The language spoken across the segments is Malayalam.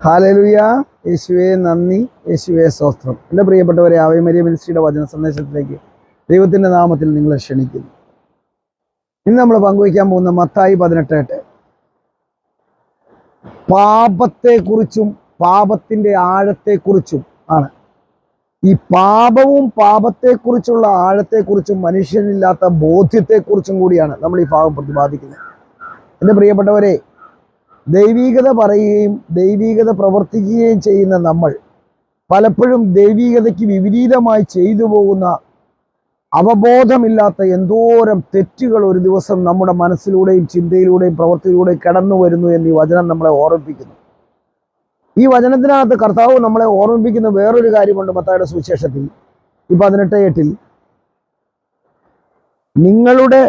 ഹാലലുയ. യേശുവെ നന്ദി. യേശുവെ സ്വസ്ത്രം എന്റെ പ്രിയപ്പെട്ടവരെ ആവയമരിയ മിനിസ്ട്രിയുടെ വചന സന്ദേശത്തിലേക്ക് ദൈവത്തിന്റെ നാമത്തിൽ നിങ്ങളെ ക്ഷണിക്കുന്നു. ഇന്ന് നമ്മൾ പങ്കുവയ്ക്കാൻ പോകുന്ന മത്തായി പതിനെട്ട് എട്ട് പാപത്തെക്കുറിച്ചും പാപത്തിന്റെ ആഴത്തെക്കുറിച്ചും ആണ്. ഈ പാപവും പാപത്തെക്കുറിച്ചുള്ള ആഴത്തെക്കുറിച്ചും മനുഷ്യനില്ലാത്ത ബോധ്യത്തെക്കുറിച്ചും കൂടിയാണ് നമ്മൾ ഈ ഭാഗം പ്രതിപാദിക്കുന്നത്. എന്റെ പ്രിയപ്പെട്ടവരെ ദൈവീകത പറയുകയും ദൈവീകത പ്രവർത്തിക്കുകയും ചെയ്യുന്ന നമ്മൾ പലപ്പോഴും ദൈവീകതയ്ക്ക് വിപരീതമായി ചെയ്തു പോകുന്ന അവബോധമില്ലാത്ത എന്തോരം തെറ്റുകൾ ഒരു ദിവസം നമ്മുടെ മനസ്സിലൂടെയും ചിന്തയിലൂടെയും പ്രവൃത്തിയിലൂടെയും കടന്നു വരുന്നു എന്ന് ഈ വചനം നമ്മളെ ഓർമ്മിപ്പിക്കുന്നു. ഈ വചനത്തിനകത്ത് കർത്താവ് നമ്മളെ ഓർമ്മിപ്പിക്കുന്ന വേറൊരു കാര്യമുണ്ട് മത്തായുടെ സുവിശേഷത്തിൽ. ഈ പതിനെട്ട് എട്ടിൽ നിങ്ങളുടെ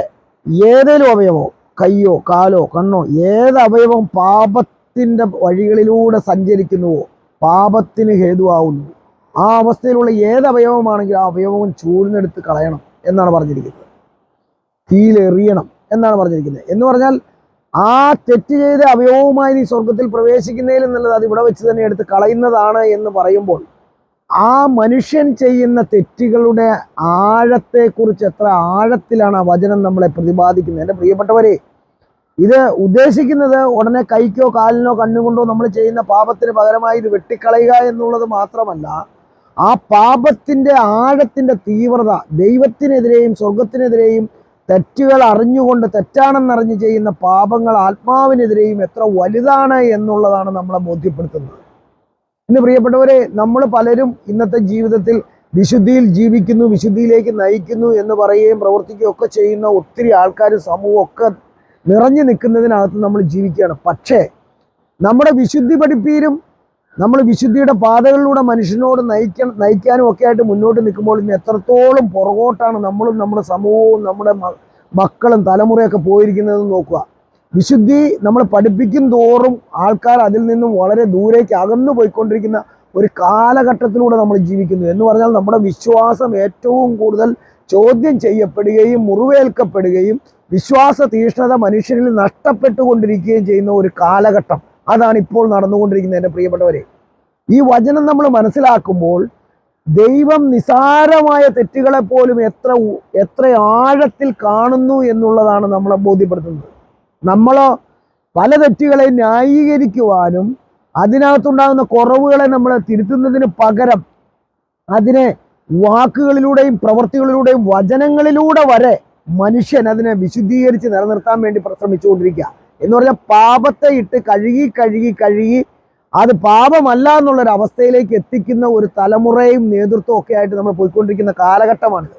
ഏതേലും അവയവോ കയ്യോ കാലോ കണ്ണോ ഏത് അവയവം പാപത്തിന്റെ വഴികളിലൂടെ സഞ്ചരിക്കുന്നുവോ പാപത്തിന് ഹേതുവാകുന്നു. ആ അവസ്ഥയിലുള്ള ഏത് അവയവമാണെങ്കിൽ ആ അവയവം ചൂഴ്ന്നെടുത്ത് കളയണം എന്നാണ് പറഞ്ഞിരിക്കുന്നത്. തീയിലെറിയണം എന്നാണ് പറഞ്ഞിരിക്കുന്നത്. എന്ന് പറഞ്ഞാൽ ആ തെറ്റ് ചെയ്ത അവയവവുമായി നീ സ്വർഗത്തിൽ പ്രവേശിക്കുന്നതിൽ എന്നുള്ളത് അത് ഇവിടെ വെച്ച് തന്നെ എടുത്ത് കളയുന്നതാണ് എന്ന് പറയുമ്പോൾ ആ മനുഷ്യൻ ചെയ്യുന്ന തെറ്റുകളുടെ ആഴത്തെക്കുറിച്ച് എത്ര ആഴത്തിലാണ് ആ വചനം നമ്മളെ പ്രതിപാദിക്കുന്നത്. എന്റെ പ്രിയപ്പെട്ടവരെ ഇത് ഉദ്ദേശിക്കുന്നത് ഉടനെ കൈക്കോ കാലിനോ കണ്ണുകൊണ്ടോ നമ്മൾ ചെയ്യുന്ന പാപത്തിന് പകരമായി ഇത് വെട്ടിക്കളയുക എന്നുള്ളത് മാത്രമല്ല ആ പാപത്തിന്റെ ആഴത്തിന്റെ തീവ്രത ദൈവത്തിനെതിരെയും സ്വർഗത്തിനെതിരെയും തെറ്റുകൾ അറിഞ്ഞുകൊണ്ട് തെറ്റാണെന്നറിഞ്ഞ് ചെയ്യുന്ന പാപങ്ങൾ ആത്മാവിനെതിരെയും എത്ര വലുതാണ് എന്നുള്ളതാണ് നമ്മളെ ബോധ്യപ്പെടുത്തുന്നത്. ഇന്ന് പ്രിയപ്പെട്ടവരെ നമ്മൾ പലരും ഇന്നത്തെ ജീവിതത്തിൽ വിശുദ്ധിയിൽ ജീവിക്കുന്നു വിശുദ്ധിയിലേക്ക് നയിക്കുന്നു എന്ന് പറയുകയും പ്രവർത്തിക്കുകയും ഒക്കെ ചെയ്യുന്ന ഒത്തിരി ആൾക്കാർ സമൂഹം ഒക്കെ നിറഞ്ഞു നിൽക്കുന്നതിനകത്ത് നമ്മൾ ജീവിക്കുകയാണ്. പക്ഷേ നമ്മുടെ വിശുദ്ധി പഠിപ്പീരും നമ്മൾ വിശുദ്ധിയുടെ പാതകളിലൂടെ മനുഷ്യനോട് നയിക്കാൻ നയിക്കാനും ഒക്കെ ആയിട്ട് മുന്നോട്ട് നിൽക്കുമ്പോൾ ഇന്ന് എത്രത്തോളം പുറകോട്ടാണ് നമ്മളും നമ്മുടെ സമൂഹവും നമ്മുടെ മക്കളും തലമുറയൊക്കെ പോയിരിക്കുന്നതെന്ന് നോക്കുക. വിശുദ്ധി നമ്മൾ പഠിപ്പിക്കും തോറും ആൾക്കാർ അതിൽ നിന്നും വളരെ ദൂരേക്ക് അകന്നു പോയിക്കൊണ്ടിരിക്കുന്ന ഒരു കാലഘട്ടത്തിലൂടെ നമ്മൾ ജീവിക്കുന്നു. എന്ന് പറഞ്ഞാൽ നമ്മുടെ വിശ്വാസം ഏറ്റവും കൂടുതൽ ചോദ്യം ചെയ്യപ്പെടുകയും മുറിവേൽക്കപ്പെടുകയും വിശ്വാസ തീഷ്ണത മനുഷ്യരിൽ നഷ്ടപ്പെട്ടുകൊണ്ടിരിക്കുകയും ചെയ്യുന്ന ഒരു കാലഘട്ടം. അതാണ് ഇപ്പോൾ നടന്നുകൊണ്ടിരിക്കുന്നത് എന്റെ പ്രിയപ്പെട്ടവരെ. ഈ വചനം നമ്മൾ മനസ്സിലാക്കുമ്പോൾ ദൈവം നിസാരമായ തെറ്റുകളെ പോലും എത്ര എത്ര ആഴത്തിൽ കാണുന്നു എന്നുള്ളതാണ് നമ്മളെ ബോധ്യപ്പെടുത്തുന്നത്. നമ്മളോ പല തെറ്റുകളെ ന്യായീകരിക്കുവാനും അതിനകത്തുണ്ടാകുന്ന കുറവുകളെ നമ്മൾ തിരുത്തുന്നതിന് പകരം അതിനെ വാക്കുകളിലൂടെയും പ്രവൃത്തികളിലൂടെയും വചനങ്ങളിലൂടെ വരെ മനുഷ്യൻ അതിനെ വിശുദ്ധീകരിച്ച് നിലനിർത്താൻ വേണ്ടി ശ്രമിച്ചുകൊണ്ടിരിക്കുക എന്ന് പറഞ്ഞാൽ പാപത്തെ ഇട്ട് കഴുകി കഴുകി കഴുകി അത് പാപമല്ല എന്നുള്ളൊരു അവസ്ഥയിലേക്ക് എത്തിക്കുന്ന ഒരു തലമുറയും നേതൃത്വവും ഒക്കെ ആയിട്ട് നമ്മൾ പോയിക്കൊണ്ടിരിക്കുന്ന കാലഘട്ടമാണിത്.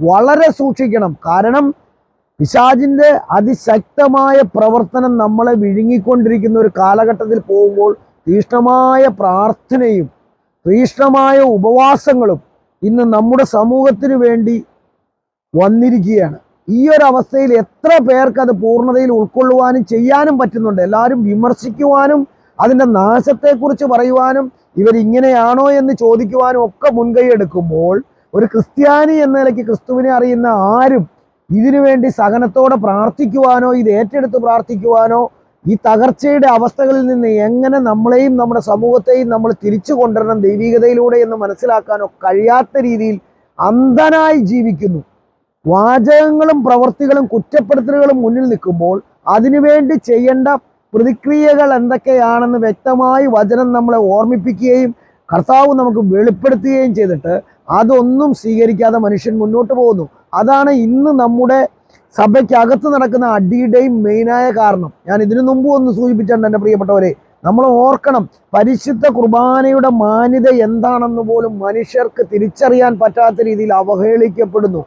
വളരെ സൂക്ഷിക്കണം. കാരണം പിശാചിന്റെ അതിശക്തമായ പ്രവർത്തനം നമ്മളെ വിഴുങ്ങിക്കൊണ്ടിരിക്കുന്ന ഒരു കാലഘട്ടത്തിൽ പോകുമ്പോൾ തീഷ്ണമായ പ്രാർത്ഥനയും തീഷ്ണമായ ഉപവാസങ്ങളും ഇന്ന് നമ്മുടെ സമൂഹത്തിന് വേണ്ടി വന്നിരിക്കുകയാണ്. ഈ ഒരു അവസ്ഥയിൽ എത്ര പേർക്ക് അത് പൂർണതയിൽ ഉൾക്കൊള്ളുവാനും ചെയ്യാനും പറ്റുന്നുണ്ട്. എല്ലാവരും വിമർശിക്കുവാനും അതിന്റെ നാശത്തെക്കുറിച്ച് പറയുവാനും ഇവരിങ്ങനെയാണോ എന്ന് ചോദിക്കുവാനും ഒക്കെ മുൻകൈ എടുക്കുമ്പോൾ ഒരു ക്രിസ്ത്യാനി എന്ന നിലയ്ക്ക് ക്രിസ്തുവിനെ അറിയുന്ന ആരും ഇതിനു വേണ്ടി സഹനത്തോടെ പ്രാർത്ഥിക്കുവാനോ ഇത് ഏറ്റെടുത്ത് പ്രാർത്ഥിക്കുവാനോ ഈ തകർച്ചയുടെ അവസ്ഥകളിൽ നിന്ന് എങ്ങനെ നമ്മളെയും നമ്മുടെ സമൂഹത്തെയും നമ്മൾ തിരിച്ചു കൊണ്ടുവരണം ദൈവികതയിലൂടെ എന്ന് മനസ്സിലാക്കാനോ കഴിയാത്ത രീതിയിൽ അന്ധനായി ജീവിക്കുന്നു. വാചകങ്ങളും പ്രവൃത്തികളും കുറ്റപ്പെടുത്തലുകളും മുന്നിൽ നിൽക്കുമ്പോൾ അതിനുവേണ്ടി ചെയ്യേണ്ട പ്രതിക്രിയകൾ എന്തൊക്കെയാണെന്ന് വ്യക്തമായി വചനം നമ്മളെ ഓർമ്മിപ്പിക്കുകയും കർത്താവ് നമുക്ക് വെളിപ്പെടുത്തുകയും ചെയ്തിട്ട് അതൊന്നും സ്വീകരിക്കാതെ മനുഷ്യൻ മുന്നോട്ട് പോകുന്നു. അതാണ് ഇന്ന് നമ്മുടെ സഭയ്ക്കകത്ത് നടക്കുന്ന അടിയുടെയും മെയിനായ കാരണം. ഞാൻ ഇതിനു മുമ്പ് ഒന്ന് സൂചിപ്പിച്ചിട്ടുണ്ട് എന്റെ പ്രിയപ്പെട്ടവരെ. നമ്മൾ ഓർക്കണം പരിശുദ്ധ കുർബാനയുടെ മാന്യത എന്താണെന്ന് പോലും മനുഷ്യർക്ക് തിരിച്ചറിയാൻ പറ്റാത്ത രീതിയിൽ അവഹേളിക്കപ്പെടുന്നു.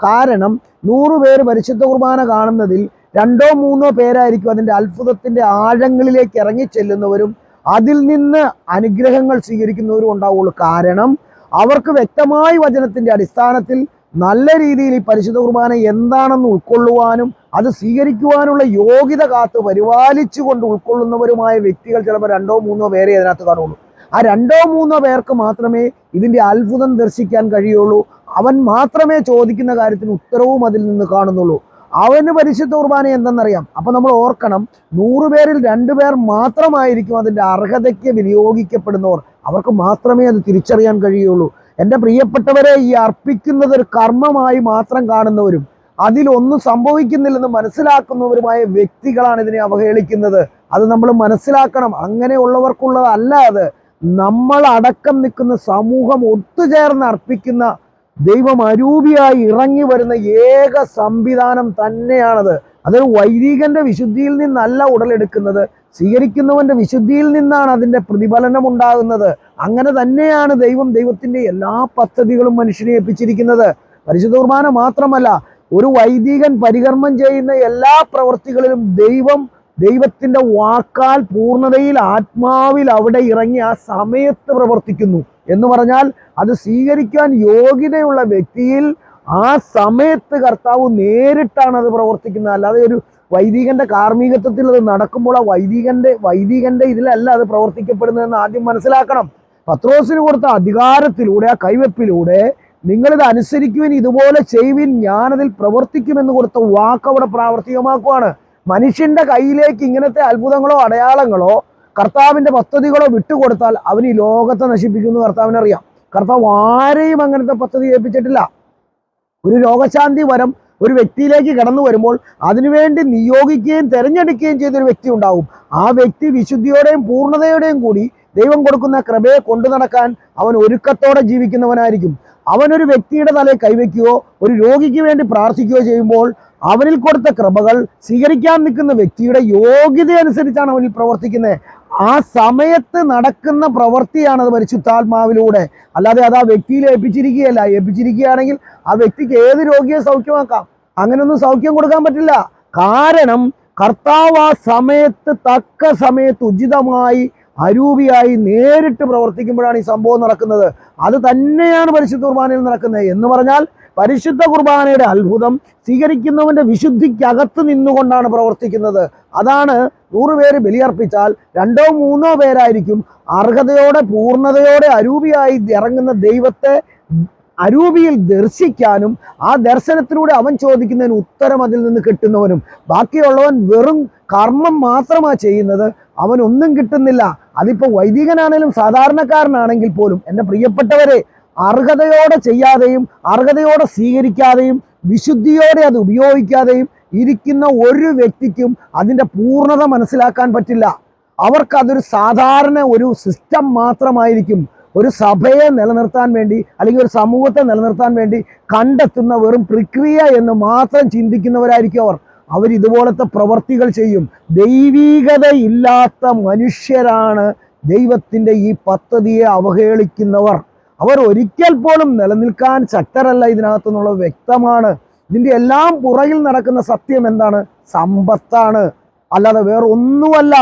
കാരണം നൂറ് പേര് പരിശുദ്ധ കുർബാന കാണുന്നതിൽ രണ്ടോ മൂന്നോ പേരായിരിക്കും അതിന്റെ അത്ഭുതത്തിന്റെ ആഴങ്ങളിലേക്ക് ഇറങ്ങി ചെല്ലുന്നവരും അതിൽ നിന്ന് അനുഗ്രഹങ്ങൾ സ്വീകരിക്കുന്നവരും ഉണ്ടാവുള്ളൂ കാരണം അവർക്ക് വ്യക്തമായി വചനത്തിന്റെ അടിസ്ഥാനത്തിൽ നല്ല രീതിയിൽ ഈ പരിശുദ്ധ കുർബാന എന്താണെന്ന് ഉൾക്കൊള്ളുവാനും അത് സ്വീകരിക്കുവാനുള്ള യോഗ്യത കാത്ത് പരിപാലിച്ചുകൊണ്ട് ഉൾക്കൊള്ളുന്നവരുമായ വ്യക്തികൾ ചിലപ്പോൾ രണ്ടോ മൂന്നോ പേരെ അതിനകത്ത് കാണുള്ളൂ. ആ രണ്ടോ മൂന്നോ പേർക്ക് മാത്രമേ ഇതിന്റെ അത്ഭുതം ദർശിക്കാൻ കഴിയുള്ളൂ. അവൻ മാത്രമേ ചോദിക്കുന്ന കാര്യത്തിന് ഉത്തരവും അതിൽ നിന്ന് കാണുന്നുള്ളൂ. അവന് പരിശുദ്ധ കുർബാന എന്തെന്നറിയാം? അപ്പൊ നമ്മൾ ഓർക്കണം നൂറുപേരിൽ രണ്ടുപേർ മാത്രമായിരിക്കും അതിന്റെ അർഹതയ്ക്ക് വിനിയോഗിക്കപ്പെടുന്നവർ. അവർക്ക് മാത്രമേ അത് തിരിച്ചറിയാൻ കഴിയുള്ളൂ. എന്റെ പ്രിയപ്പെട്ടവരെ ഈ അർപ്പിക്കുന്നത് ഒരു കർമ്മമായി മാത്രം കാണുന്നവരും അതിലൊന്നും സംഭവിക്കുന്നില്ലെന്ന് മനസ്സിലാക്കുന്നവരുമായ വ്യക്തികളാണ് ഇതിനെ അവഹേളിക്കുന്നത്. അത് നമ്മൾ മനസ്സിലാക്കണം. അങ്ങനെയുള്ളവർക്കുള്ളതല്ല അത്. നമ്മൾ അടക്കം നിൽക്കുന്ന സമൂഹം ഒത്തുചേർന്ന് അർപ്പിക്കുന്ന ദൈവം അരൂപിയായി ഇറങ്ങി വരുന്ന ഏക സംവിധാനം തന്നെയാണത്. അതൊരു വൈദികന്റെ വിശുദ്ധിയിൽ നിന്നല്ല ഉടലെടുക്കുന്നത്. സ്വീകരിക്കുന്നവന്റെ വിശുദ്ധിയിൽ നിന്നാണ് അതിന്റെ പ്രതിഫലനം ഉണ്ടാകുന്നത് അങ്ങനെ തന്നെയാണ് ദൈവം ദൈവത്തിന്റെ എല്ലാ പദ്ധതികളും മനുഷ്യനെ ഏൽപ്പിച്ചിരിക്കുന്നത്. പരിശുദ്ധ കുർബാന മാത്രമല്ല ഒരു വൈദികൻ പരികർമ്മം ചെയ്യുന്ന എല്ലാ പ്രവൃത്തികളിലും ദൈവം ദൈവത്തിന്റെ വാക്കാൽ പൂർണതയിൽ ആത്മാവിൽ അവിടെ ഇറങ്ങി ആ സമയത്ത് പ്രവർത്തിക്കുന്നു. എന്ന് പറഞ്ഞാൽ അത് സ്വീകരിക്കാൻ യോഗ്യതയുള്ള വ്യക്തിയിൽ ആ സമയത്ത് കർത്താവ് നേരിട്ടാണ് അത് പ്രവർത്തിക്കുന്നത്. അല്ലാതെ ഒരു വൈദികന്റെ കാർമ്മികത്വത്തിൽ അത് നടക്കുമ്പോൾ ആ വൈദികന്റെ വൈദികന്റെ ഇതിലല്ല അത് പ്രവർത്തിക്കപ്പെടുന്നതെന്ന് ആദ്യം മനസ്സിലാക്കണം. പത്രോസിന് കൊടുത്ത അധികാരത്തിലൂടെ ആ കൈവെപ്പിലൂടെ നിങ്ങളിത് അനുസരിക്കുവിൻ ഇതുപോലെ ചെയ്യുവിൻ ഞാനതിൽ പ്രവർത്തിക്കുമെന്ന് കൊടുത്ത വാക്ക് അവിടെ പ്രാവർത്തികമാക്കുവാണ്. മനുഷ്യന്റെ കയ്യിലേക്ക് ഇങ്ങനത്തെ അത്ഭുതങ്ങളോ അടയാളങ്ങളോ കർത്താവിന്റെ പദ്ധതികളോ വിട്ടുകൊടുത്താൽ അവൻ ഈ ലോകത്തെ നശിപ്പിക്കുന്നു കർത്താവിനറിയാം. കർത്താവ് ആരെയും അങ്ങനത്തെ പദ്ധതി ഏൽപ്പിച്ചിട്ടില്ല. ഒരു രോഗശാന്തി വരം ഒരു വ്യക്തിയിലേക്ക് കടന്നു വരുമ്പോൾ അതിനുവേണ്ടി നിയോഗിക്കുകയും തിരഞ്ഞെടുക്കുകയും ചെയ്തൊരു വ്യക്തി ഉണ്ടാവും. ആ വ്യക്തി വിശുദ്ധിയോടെയും പൂർണതയോടെയും കൂടി ദൈവം കൊടുക്കുന്ന കൃപയെ കൊണ്ടു നടക്കാൻ അവൻ ഒരുക്കത്തോടെ ജീവിക്കുന്നവനായിരിക്കും. അവനൊരു വ്യക്തിയുടെ തലയിൽ കൈവയ്ക്കുകയോ ഒരു രോഗിക്ക് വേണ്ടി പ്രാർത്ഥിക്കുകയോ ചെയ്യുമ്പോൾ അവനിൽ കൊടുത്ത കൃപകൾ സ്വീകരിക്കാൻ നിൽക്കുന്ന വ്യക്തിയുടെ യോഗ്യത അനുസരിച്ചാണ് അവനിൽ പ്രവർത്തിക്കുന്നത്. ആ സമയത്ത് നടക്കുന്ന പ്രവൃത്തിയാണ് അത് പരിശുദ്ധാത്മാവിലൂടെ. അല്ലാതെ അത് ആ വ്യക്തിയിൽ ഏൽപ്പിച്ചിരിക്കുകയല്ല. ഏൽപ്പിച്ചിരിക്കുകയാണെങ്കിൽ ആ വ്യക്തിക്ക് ഏത് രോഗിയെ സൗഖ്യമാക്കാം? അങ്ങനെയൊന്നും സൗഖ്യം കൊടുക്കാൻ പറ്റില്ല. കാരണം കർത്താവ് ആ സമയത്ത് തക്ക സമയത്ത് ഉചിതമായി അരൂപിയായി നേരിട്ട് പ്രവർത്തിക്കുമ്പോഴാണ് ഈ സംഭവം നടക്കുന്നത്. അത് തന്നെയാണ് പരിശുദ്ധ കുർബാനയിൽ നടക്കുന്നത്. എന്ന് പറഞ്ഞാൽ പരിശുദ്ധ കുർബാനയുടെ അത്ഭുതം സ്വീകരിക്കുന്നവന്റെ വിശുദ്ധിക്കകത്ത് നിന്നുകൊണ്ടാണ് പ്രവർത്തിക്കുന്നത്. അതാണ് നൂറുപേര് ബലിയർപ്പിച്ചാൽ രണ്ടോ മൂന്നോ പേരായിരിക്കും അർഹതയോടെ പൂർണതയോടെ അരൂപിയായി ഇറങ്ങുന്ന ദൈവത്തെ അരൂപിയിൽ ദർശിക്കാനും ആ ദർശനത്തിലൂടെ അവൻ ചോദിക്കുന്നതിന് ഉത്തരം അതിൽ നിന്ന് കിട്ടുന്നവനും. ബാക്കിയുള്ളവൻ വെറും കർമ്മം മാത്രമാണ് ചെയ്യുന്നത്. അവനൊന്നും കിട്ടുന്നില്ല. അതിപ്പോൾ വൈദികനാണേലും സാധാരണക്കാരനാണെങ്കിൽ പോലും എന്റെ പ്രിയപ്പെട്ടവരെ അർഹതയോടെ ചെയ്യാതെയും അർഹതയോടെ സ്വീകരിക്കാതെയും വിശുദ്ധിയോടെ അത് ഉപയോഗിക്കാതെയും ഇരിക്കുന്ന ഒരു വ്യക്തിക്കും അതിന്റെ പൂർണത മനസ്സിലാക്കാൻ പറ്റില്ല. അവർക്കതൊരു സാധാരണ ഒരു സിസ്റ്റം മാത്രമായിരിക്കും. ഒരു സഭയെ നിലനിർത്താൻ വേണ്ടി അല്ലെങ്കിൽ ഒരു സമൂഹത്തെ നിലനിർത്താൻ വേണ്ടി കണ്ടെത്തുന്ന വെറും പ്രക്രിയ എന്ന് മാത്രം ചിന്തിക്കുന്നവരായിരിക്കും അവർ. അവർ ഇതുപോലത്തെ പ്രവർത്തികൾ ചെയ്യും. ദൈവീകതയില്ലാത്ത മനുഷ്യരാണ് ദൈവത്തിന്റെ ഈ പദ്ധതിയെ അവഹേളിക്കുന്നവർ. അവർ ഒരിക്കൽ പോലും നിലനിൽക്കാൻ ശക്തരല്ല ഇതിനകത്തുനിന്നുള്ളത് വ്യക്തമാണ്. ഇതിന്റെ എല്ലാം പുറകിൽ നടക്കുന്ന സത്യം എന്താണ്? സമ്പത്താണ്. അല്ലാതെ വേറെ ഒന്നുമല്ല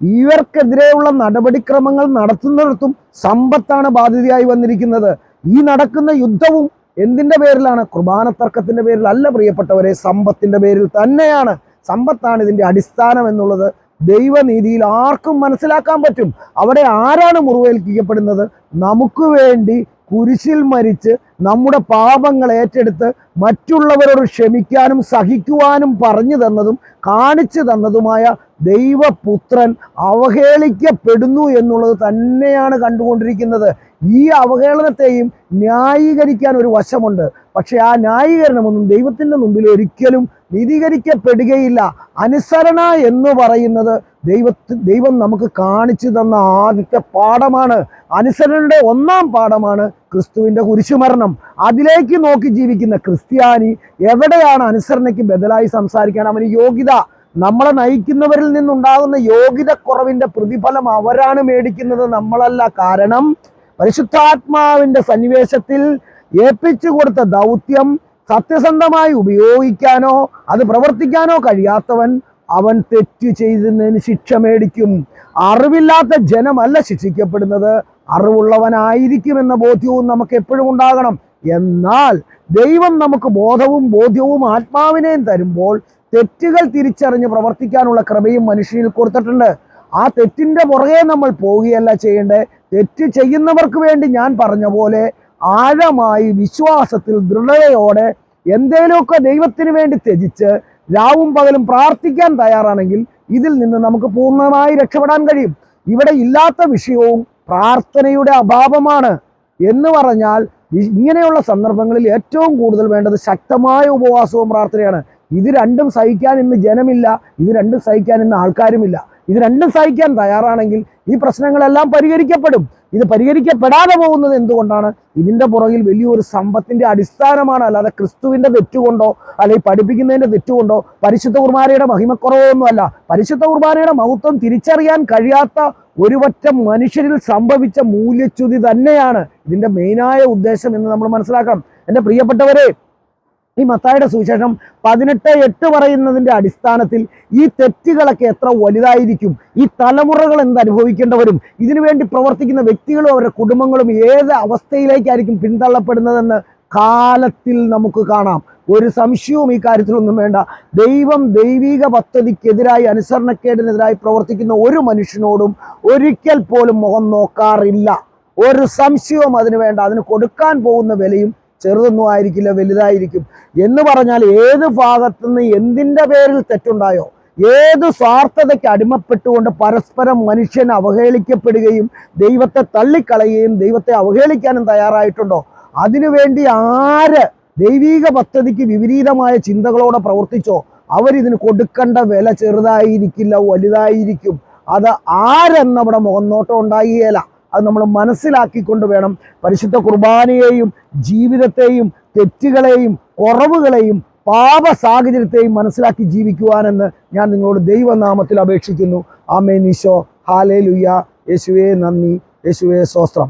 ഇവർക്കെതിരെയുള്ള നടപടിക്രമങ്ങൾ നടത്തുന്നിടത്തും സമ്പത്താണ് ബാധ്യതയായി വന്നിരിക്കുന്നത്. ഈ നടക്കുന്ന യുദ്ധവും എന്തിന്റെ പേരിലാണ്? കുർബാന തർക്കത്തിന്റെ പേരിൽ അല്ല പ്രിയപ്പെട്ടവരെ സമ്പത്തിന്റെ പേരിൽ തന്നെയാണ്. സമ്പത്താണ് ഇതിന്റെ അടിസ്ഥാനം എന്നുള്ളത് ദൈവനീതിയിൽ ആർക്കും മനസ്സിലാക്കാൻ പറ്റും. അവിടെ ആരാണ് മുറിവേൽപ്പിക്കപ്പെടുന്നത്? നമുക്ക് വേണ്ടി കുരിശിൽ മരിച്ച് നമ്മുടെ പാപങ്ങൾ ഏറ്റെടുത്ത് മറ്റുള്ളവരോട് ക്ഷമിക്കാനും സഹിക്കുവാനും പറഞ്ഞു തന്നതും കാണിച്ചു തന്നതുമായ ദൈവപുത്രൻ അവഹേളിക്കപ്പെടുന്നു എന്നുള്ളത് തന്നെയാണ് കണ്ടുകൊണ്ടിരിക്കുന്നത്. ഈ അവഹേളനത്തെയും ന്യായീകരിക്കാൻ ഒരു വശമുണ്ട്. പക്ഷെ ആ ന്യായീകരണമൊന്നും ദൈവത്തിന്റെ മുമ്പിൽ ഒരിക്കലും നീതീകരിക്കപ്പെടുകയില്ല. അനുസരണ എന്ന് പറയുന്നത് ദൈവത്തി ദൈവം നമുക്ക് കാണിച്ചു തന്ന ആദ്യത്തെ പാഠമാണ്. അനുസരണയുടെ ഒന്നാം പാഠമാണ് ക്രിസ്തുവിന്റെ കുരിശുമരണം. അതിലേക്ക് നോക്കി ജീവിക്കുന്ന ക്രിസ്ത്യാനി എവിടെയാണ് അനുസരണയ്ക്ക് ബദലായി സംസാരിക്കാൻ അവന് യോഗ്യത? നമ്മളെ നയിക്കുന്നവരിൽ നിന്നുണ്ടാകുന്ന യോഗ്യത കുറവിന്റെ പ്രതിഫലം അവരാണ് മേടിക്കുന്നത് നമ്മളല്ല. കാരണം പരിശുദ്ധാത്മാവിന്റെ സന്നിവേശത്തിൽ ഏൽപ്പിച്ചു കൊടുത്ത ദൗത്യം സത്യസന്ധമായി ഉപയോഗിക്കാനോ അത് പ്രവർത്തിക്കാനോ കഴിയാത്തവൻ അവൻ തെറ്റ് ചെയ്തതിന് ശിക്ഷ മേടിക്കും. അറിവില്ലാത്ത ജനമല്ല ശിക്ഷിക്കപ്പെടുന്നത്. അറിവുള്ളവനായിരിക്കുമെന്ന ബോധ്യവും നമുക്ക് എപ്പോഴും ഉണ്ടാകണം. എന്നാൽ ദൈവം നമുക്ക് ബോധവും ബോധ്യവും ആത്മാവിനെയും തരുമ്പോൾ തെറ്റുകൾ തിരിച്ചറിഞ്ഞ് പ്രവർത്തിക്കാനുള്ള ക്രമയും മനുഷ്യനിൽ കൊടുത്തിട്ടുണ്ട്. ആ തെറ്റിന്റെ പുറകെ നമ്മൾ പോവുകയല്ല ചെയ്യേണ്ടത്. തെറ്റ് ചെയ്യുന്നവർക്ക് വേണ്ടി ഞാൻ പറഞ്ഞ പോലെ ആഴമായി വിശ്വാസത്തിൽ ദൃഢതയോടെ എന്തേലുമൊക്കെ ദൈവത്തിന് വേണ്ടി ത്യജിച്ച് രാവും പകലും പ്രാർത്ഥിക്കാൻ തയ്യാറാണെങ്കിൽ ഇതിൽ നിന്ന് നമുക്ക് പൂർണമായി രക്ഷപ്പെടാൻ കഴിയും. ഇവിടെ ഇല്ലാത്ത വിഷയവും പ്രാർത്ഥനയുടെ അഭാവമാണ് എന്ന് പറഞ്ഞാൽ ഇങ്ങനെയുള്ള സന്ദർഭങ്ങളിൽ ഏറ്റവും കൂടുതൽ വേണ്ടത് ശക്തമായ ഉപവാസവും പ്രാർത്ഥനയാണ്. ഇത് രണ്ടും സഹിക്കാൻ ഇന്ന് ജനമില്ല ഇത് രണ്ടും സഹിക്കാൻ ഇന്ന് ആൾക്കാരുമില്ല. ഇത് രണ്ടും സഹിക്കാൻ തയ്യാറാണെങ്കിൽ ഈ പ്രശ്നങ്ങളെല്ലാം പരിഹരിക്കപ്പെടും. ഇത് പരിഹരിക്കപ്പെടാതെ പോകുന്നത് എന്തുകൊണ്ടാണ്? ഇതിന്റെ പുറകിൽ വലിയൊരു സമ്പത്തിന്റെ അടിസ്ഥാനമാണ്. അല്ലാതെ ക്രിസ്തുവിന്റെ തെറ്റുകൊണ്ടോ അല്ലെങ്കിൽ പഠിപ്പിക്കുന്നതിന്റെ തെറ്റുകൊണ്ടോ പരിശുദ്ധ കുർബാനയുടെ മഹിമക്കുറവോ ഒന്നുമല്ല പരിശുദ്ധ കുർബാനയുടെ മഹത്വം തിരിച്ചറിയാൻ കഴിയാത്ത ഒരു പറ്റം മനുഷ്യരിൽ സംഭവിച്ച മൂല്യച്യുതി തന്നെയാണ് ഇതിന്റെ മെയിനായ ഉദ്ദേശം എന്ന് നമ്മൾ മനസ്സിലാക്കണം. എന്റെ പ്രിയപ്പെട്ടവരെ ഈ മത്തായുടെ സുവിശേഷം പതിനെട്ട് എട്ട് പറയുന്നതിന്റെ അടിസ്ഥാനത്തിൽ ഈ തെറ്റുകളൊക്കെ എത്ര വലുതായിരിക്കും? ഈ തലമുറകൾ എന്ത് അനുഭവിക്കേണ്ടവരും? ഇതിനുവേണ്ടി പ്രവർത്തിക്കുന്ന വ്യക്തികളും അവരുടെ കുടുംബങ്ങളും ഏത് അവസ്ഥയിലേക്കായിരിക്കും പിന്തള്ളപ്പെടുന്നതെന്ന് കാലത്തിൽ നമുക്ക് കാണാം. ഒരു സംശയവും ഈ കാര്യത്തിലൊന്നും വേണ്ട. ദൈവം ദൈവിക പദ്ധതിക്കെതിരായി അനുസരണക്കേടിനെതിരായി പ്രവർത്തിക്കുന്ന ഒരു മനുഷ്യനോടും ഒരിക്കൽ പോലും മുഖം നോക്കാറില്ല. ഒരു സംശയവും അതിന് വേണ്ട. അതിന് കൊടുക്കാൻ പോകുന്ന വിലയും ചെറുതൊന്നും ആയിരിക്കില്ല വലുതായിരിക്കും എന്ന് പറഞ്ഞാൽ ഏത് ഭാഗത്തുനിന്ന് എന്തിന്റെ പേരിൽ തെറ്റുണ്ടായോ? ഏത് സ്വാർത്ഥതയ്ക്ക് അടിമപ്പെട്ടുകൊണ്ട് പരസ്പരം മനുഷ്യൻ അവഹേളിക്കപ്പെടുകയും ദൈവത്തെ തള്ളിക്കളയുകയും ദൈവത്തെ അവഹേളിക്കാനും തയ്യാറായിട്ടുണ്ടോ? അതിനുവേണ്ടി ആര് ദൈവീക പദ്ധതിക്ക് വിപരീതമായ ചിന്തകളോടെ പ്രവർത്തിച്ചോ? അവരിതിന് കൊടുക്കേണ്ട വില ചെറുതായിരിക്കില്ല വലുതായിരിക്കും. അത് ആരെന്നവിടെ മുഖന്നോട്ടം ഉണ്ടാകുകയില്ല. അത് നമ്മൾ മനസ്സിലാക്കിക്കൊണ്ട് വേണം പരിശുദ്ധ കുർബാനയെയും ജീവിതത്തെയും തെറ്റുകളെയും കുറവുകളെയും പാപ സാഹചര്യത്തെയും മനസ്സിലാക്കി ജീവിക്കുവാനെന്ന് ഞാൻ നിങ്ങളോട് ദൈവനാമത്തിൽ അപേക്ഷിക്കുന്നു. ആമേ നിശോ ഹാലേ ലുയ്യ യേശുവേ നന്ദി. യേശുവേ സ്വസ്ത്രം